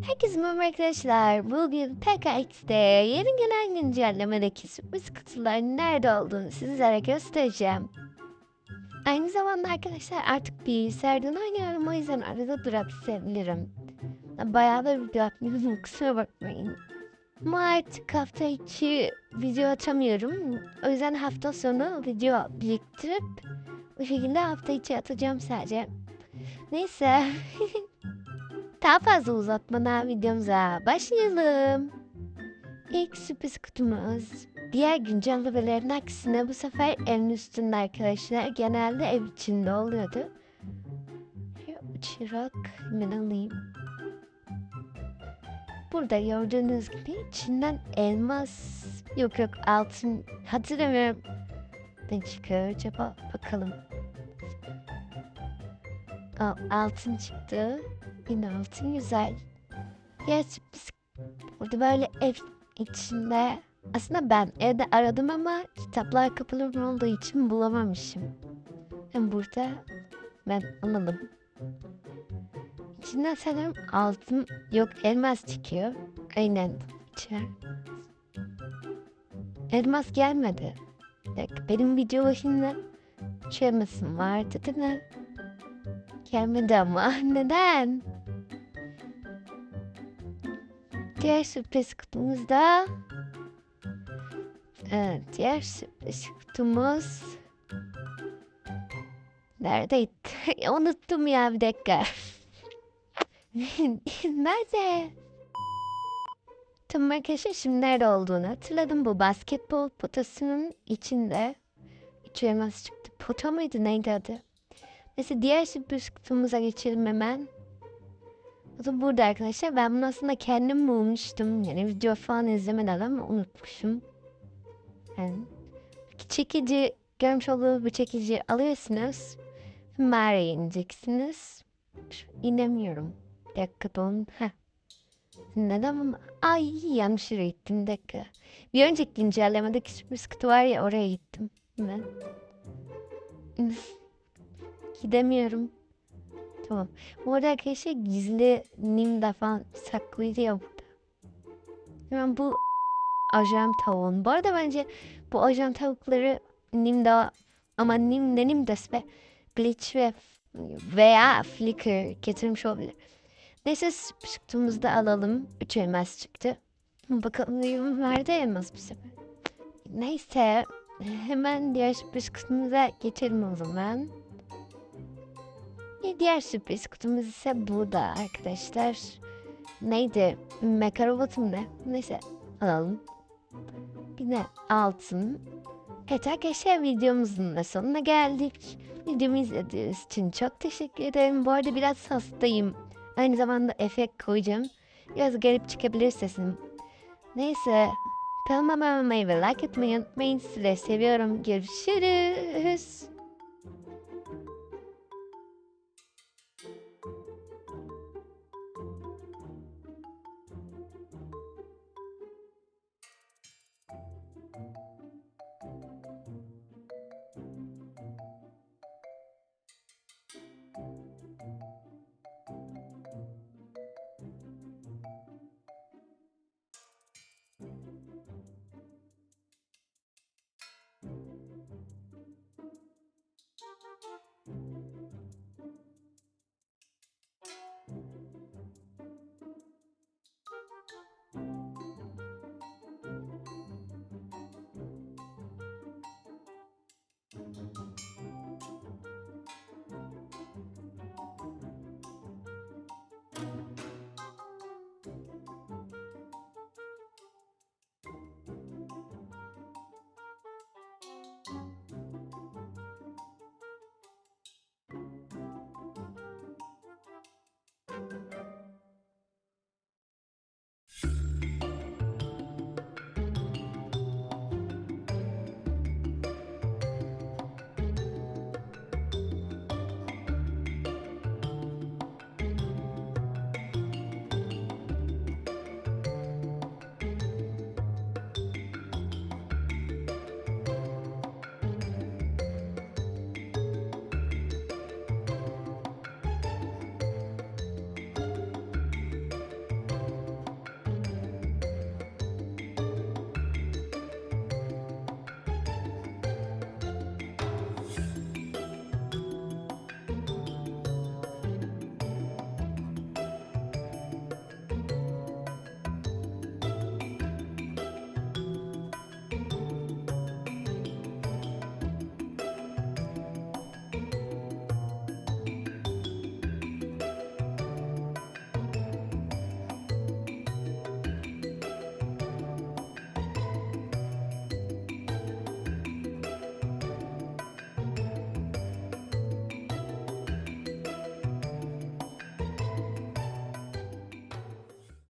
Herkese merhaba arkadaşlar. Bugün PKX'de yeni gelen güncellemedeki sürpriz kutular nerede olduğunu sizlere göstereceğim. Aynı zamanda arkadaşlar artık bilgisayardan oynuyorum o yüzden arada durabilirim. Bayağı da video atmıyorum kusura bakmayın. Ama artık hafta içi video atamıyorum. O yüzden hafta sonu video biriktirip bu şekilde hafta içi atacağım sadece. Neyse. Daha fazla uzatmadan videomuza başlayalım. İlk sürpriz kutumuz diğer güncellemelerin aksine bu sefer evin üstünde arkadaşlar. Genelde ev içinde oluyordu. Çırak hemen alayım. Burada gördüğünüz gibi içinden elmas yok yok altın hatırlamıyorum. Ne çıkıyor acaba bakalım. Aa, altın çıktı. Yine altın güzel. Ya sürpriz. Burada böyle ev içinde. Aslında ben evde aradım ama kitaplar kapalı olduğu için bulamamışım. Hem burada ben anladım. İçinden sanırım altın yok elmas çıkıyor. Aynen. İçer. Elmas gelmedi. Dakika, benim video başında şu elmasım vardı değil mi? Gelmedi ama neden? Diğer sürpriz kutumuzda evet, diğer sürpriz kutumuz neredeydi? Unuttum ya bir dakika. Nerede? Tamam arkadaşlar şimdi nerede olduğunu hatırladım. Bu basketbol potasının içinde. İç elmas çıktı. Pota mıydı neydi adı? Neyse diğer sürpriz kutumuza geçelim hemen. O da burada arkadaşlar. Ben bunu aslında kendim bulmuştum. Yani video falan izlemeden ama unutmuşum. Yani çekici görmüş olduğunuz bu çekici alıyorsunuz. Mağaraya ineceksiniz. İnemiyorum. Bir dakika don. Heh. Neden ama? Ay yanlış yere gittim. Bir dakika. Bir önceki güncellemedeki sürpriz kutu var ya oraya gittim. Hemen. Gidemiyorum. Tamam. Bu arada arkadaşlar gizli Nimda falan saklıydı ya burada. Hemen bu ajan tavuğun. Bu arada bence bu ajan tavukları Nimda ama Nimda Nimdas ve Bleach ve veya Flicker getirmiş olabilir. Neyse çıktığımızda alalım. Üç elmas çıktı. Bakalım nerede elmas bu sefer. Neyse hemen diğer sürpriz kısmımıza geçelim o zaman. Bir diğer sürpriz kutumuz ise burada arkadaşlar. Neydi? Mekarobot'um ne? Neyse alalım. De altın. Evet arkadaşlar videomuzun da sonuna geldik. Videomu izlediğiniz için çok teşekkür ederim. Bu arada biraz hastayım. Aynı zamanda efekt koyacağım. Biraz garip çıkabilir sesim. Neyse. Kanalıma abone olmayı ve like etmeyi unutmayın. Sizleri seviyorum. Görüşürüz.